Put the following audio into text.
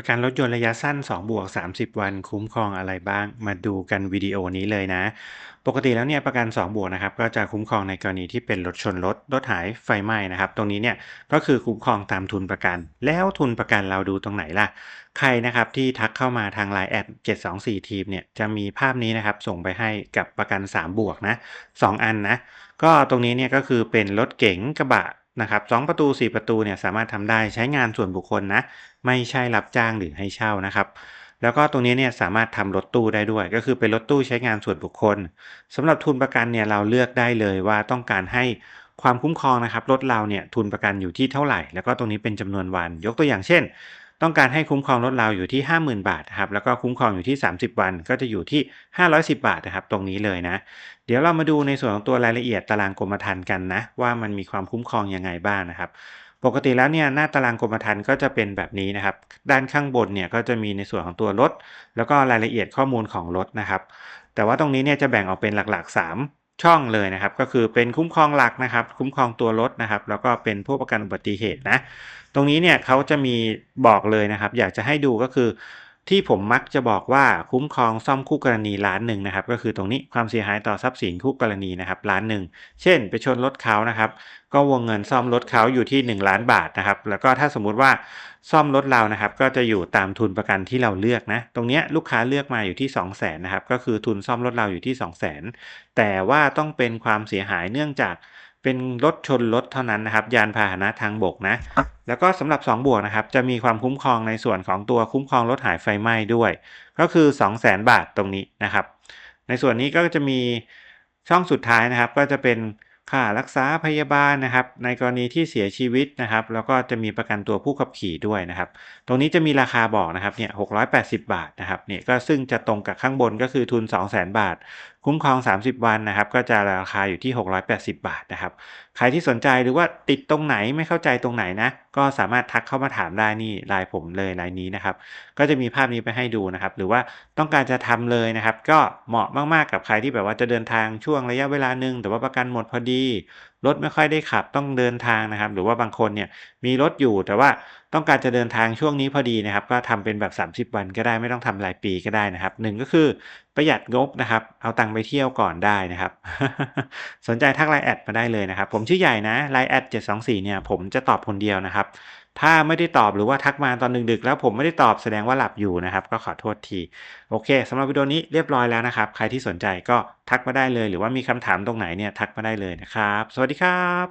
ประกันรถยนต์ระยะสั้น2บวก30 วันคุ้มครองอะไรบ้าง มาดูกันวิดีโอนี้เลยนะ ปกติแล้วเนี่ยประกัน2บวกนะครับก็จะคุ้มครองในกรณีที่เป็นรถชนรถรถหายไฟไหม้นะครับ ตรงนี้เนี่ยก็คือคุ้มครองตามทุนประกัน แล้วทุนประกันเราดูตรงไหนล่ะ ใครนะครับที่ทักเข้ามาทาง Line แอด724 ทีมเนี่ยจะมีภาพนี้นะครับส่งไปให้กับประกัน3บวกนะ2อันนะก็ตรงนี้เนี่ยก็คือเป็นรถเก๋งกระบะ นะครับ2ประตู 4 ประตูเนี่ยสามารถทำได้ใช้งานส่วนบุคคลนะ ไม่ใช่รับจ้างหรือให้เช่านะครับ แล้วก็ตรงนี้เนี่ยสามารถทำรถตู้ได้ด้วย ก็คือเป็นรถตู้ใช้งานส่วนบุคคลสำหรับทุนประกันเนี่ยเราเลือกได้เลยว่าต้องการให้ความคุ้มครองนะครับรถเราเนี่ยทุนประกันอยู่ที่เท่าไหร่ แล้วก็ตรงนี้เป็นจำนวนวัน ยกตัวอย่างเช่น ต้องการให้คุ้มครองรถเราอยู่ที่ 50,000 บาทครับแล้วก็คุ้มครองอยู่ที่ 30 วันก็จะอยู่ที่ 510 บาทนะครับตรงนี้เลยนะ เดี๋ยวเรามาดูในส่วนของตัวรายละเอียดตารางกรมธรรม์กันนะว่ามันมีความคุ้มครองยังไงบ้างนะครับปกติแล้วเนี่ยหน้าตารางกรมธรรม์ก็จะเป็นแบบนี้นะครับ ด้านข้างบนเนี่ยก็จะมีในส่วนของตัวรถ แล้วก็รายละเอียดข้อมูลของรถนะครับ แต่ว่าตรงนี้เนี่ยจะแบ่งออกเป็นหลักๆ 3 ช่องเลยนะครับ ก็คือเป็นคุ้มครองหลักนะครับ คุ้มครองตัวรถนะครับ แล้วก็เป็นผู้ประกันอุบัติเหตุนะ ตรงนี้เนี่ยเขาจะมีบอกเลยนะครับ อยากจะให้ดูก็คือ ที่ผมมักจะบอกว่าคุ้มครองซ่อมคู่กรณีล้านหนึ่งนะครับก็คือตรงนี้ความเสียหายต่อทรัพย์สินคู่กรณีนะครับล้านหนึ่งเช่น ไปชนรถเขานะครับก็วงเงินซ่อมรถเขาอยู่ที่ 1 ล้านบาทนะครับแล้วก็ถ้าสมมุติว่าซ่อมรถเรานะครับก็จะอยู่ตามทุนประกันที่เราเลือกนะตรงนี้ลูกค้าเลือกมาอยู่ที่ 2 0 0 0 0นนะครับก็คือทุนซ่อมรถเราอยู่ที่ 2 0 0 0 0นแต่ว่าต้องเป็นความเสียหายเนื่องจาก เป็นรถชนรถเท่านั้นนะครับ ยานพาหนะทางบกนะ แล้วก็สำหรับ 2 บวกนะครับ จะมีความคุ้มครองในส่วนของตัวคุ้มครองรถหายไฟไหม้ด้วย ก็คือ 2 0 0 0 0 0 บาทตรงนี้นะครับ ในส่วนนี้ก็จะมีช่องสุดท้ายนะครับ ก็จะเป็นค่ารักษาพยาบาลนะครับ ในกรณีที่เสียชีวิตนะครับ แล้วก็จะมีประกันตัวผู้ขับขี่ด้วยนะครับ ตรงนี้จะมีราคาบอกนะครับเนี่ย680บาทนะครับเนี่ยก็ซึ่งจะตรงกับข้างบนก็คือทุน 200,000 บาทคุ้มครอง 30 วันนะครับ ก็จะราคาอยู่ที่ 680 บาทนะครับ ใครที่สนใจหรือว่าติดตรงไหนไม่เข้าใจตรงไหนนะ ก็สามารถทักเข้ามาถามได้นี่ไลน์ผมเลยไลน์นี้นะครับ ก็จะมีภาพนี้ไปให้ดูนะครับ หรือว่าต้องการจะทำเลยนะครับ ก็เหมาะมากๆกับใครที่แบบว่าจะเดินทางช่วงระยะเวลาหนึ่งแต่ว่าประกันหมดพอดีรถไม่ค่อยได้ขับต้องเดินทางนะครับ หรือว่าบางคนเนี่ยมีรถอยู่แต่ว่าต้องการจะเดินทางช่วงนี้พอดีนะครับ ก็ทำเป็นแบบ 30 วันก็ได้ไม่ต้องทำรายปีก็ได้นะครับหนึ่งก็คือประหยัดงบนะครับ เอาตังค์ไปเที่ยวก่อนได้นะครับ สนใจทักไลน์แอดมาได้เลยนะครับ ผมชื่อใหญ่นะไลน์แอดเจ็ดสองสี่เนี่ยผมจะตอบคนเดียวนะครับ ถ้าไม่ได้ตอบหรือว่าทักมาตอนดึกๆแล้วผมไม่ได้ตอบแสดงว่าหลับอยู่นะครับ ก็ขอโทษที โอเคสำหรับวิดีโอนี้เรียบร้อยแล้วนะครับ ใครที่สนใจก็ทักมาได้เลย หรือว่ามีคำถามตรงไหนเนี่ยทักมาได้เลยนะครับ สวัสดีครับ